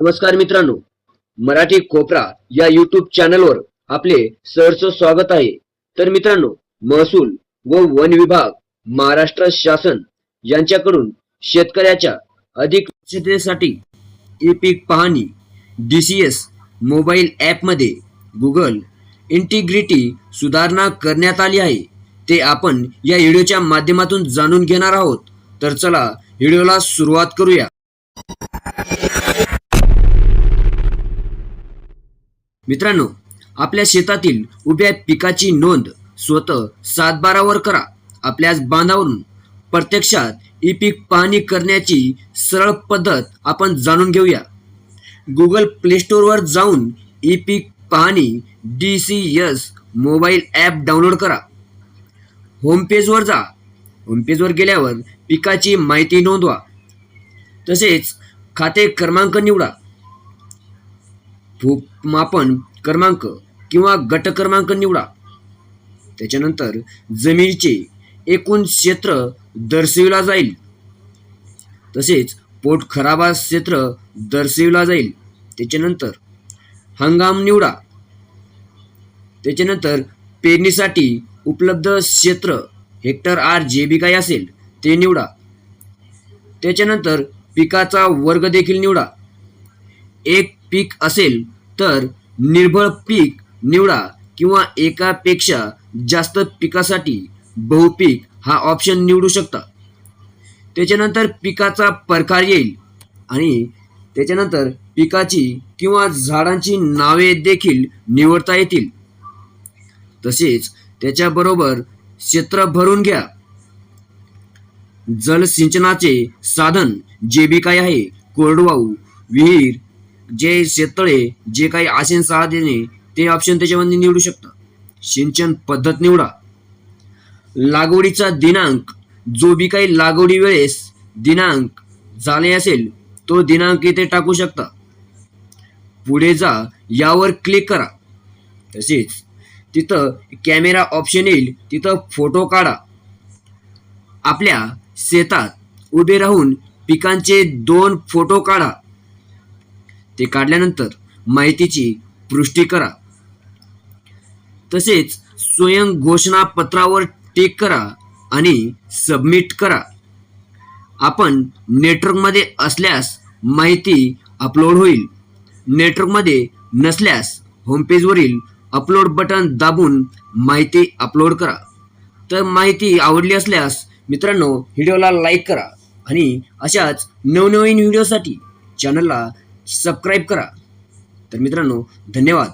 नमस्कार मित्रांनो मराठी कोपरा या युट्यूब चॅनलवर आपले सहर्ष स्वागत आहे. तर मित्रांनो महसूल व वन विभाग महाराष्ट्र शासन यांच्याकडून शेतकऱ्याच्या अधिक दक्षतेसाठी ई पीक पाहणी डी सी एस मोबाईल ॲपमध्ये गुगल इंटिग्रिटी सुधारणा करण्यात आली आहे. ते आपण या व्हिडिओच्या माध्यमातून जाणून घेणार आहोत. तर चला व्हिडिओला सुरुवात करूया. मित्रांनो आपल्या शेतातील उभ्या पिकाची नोंद स्वतः सातबारावर करा. आपल्याच बांधावरून प्रत्यक्षात ई पीक पाहणी करण्याची सरळ पद्धत आपण जाणून घेऊया. गुगल प्ले स्टोअरवर जाऊन ई पीक पाहणी D C S mobile app download करा. होमपेजवर जा. होमपेजवर गेल्यावर पिकाची माहिती नोंदवा. तसेच खाते क्रमांक निवडा. भूमापन क्रमांक किंवा गट क्रमांक निवडा. त्याच्यानंतर जमिनीचे एकूण क्षेत्र दर्शविला जाईल. तसेच पोट खराबा क्षेत्र दर्शविला जाईल. त्याच्यानंतर हंगाम निवडा. त्याच्यानंतर पेरणीसाठी उपलब्ध क्षेत्र हेक्टर आर जे बी काय असेल ते निवडा. त्याच्यानंतर पिकाचा वर्ग देखील निवडा. एक पीक असेल तर निर्भळ पीक निवडा किंवा एकापेक्षा जास्त पिकासाठी बहुपीक हा ऑप्शन निवडू शकता. त्याच्यानंतर पिकाचा प्रकार येईल आणि त्याच्यानंतर पिकाची किंवा झाडांची नावे देखील निवडता येतील. तसेच त्याच्याबरोबर क्षेत्र भरून घ्या. जलसिंचनाचे साधन जे बी काय आहे कोरडवाहू विहीर जे शेततळे जे काही आसेन सहा देणे ते ऑप्शन त्याच्यामध्ये निवडू शकता. सिंचन पद्धत निवडा. लागवडीचा दिनांक जो बी काही लागवडी वेळेस दिनांक झाले असेल तो दिनांक इथे टाकू शकता. पुढे जा यावर क्लिक करा. तसेच तिथं कॅमेरा ऑप्शन येईल तिथं फोटो काढा. आपल्या शेतात उभे राहून पिकांचे दोन फोटो काढा. ते काढल्यानंतर माहितीची पुष्टी करा. तसेच स्वयं घोषणापत्रावर टिक करा आणि सबमिट करा. आपण नेटवर्कमध्ये असल्यास माहिती अपलोड होईल. नेटवर्कमध्ये नसल्यास होमपेजवरील अपलोड बटन दाबून माहिती अपलोड करा. तर माहिती आवडली असल्यास मित्रांनो व्हिडिओला लाईक करा आणि अशाच नवनवीन व्हिडिओसाठी चॅनलला सबस्क्राईब करा. तर मित्रांनो धन्यवाद.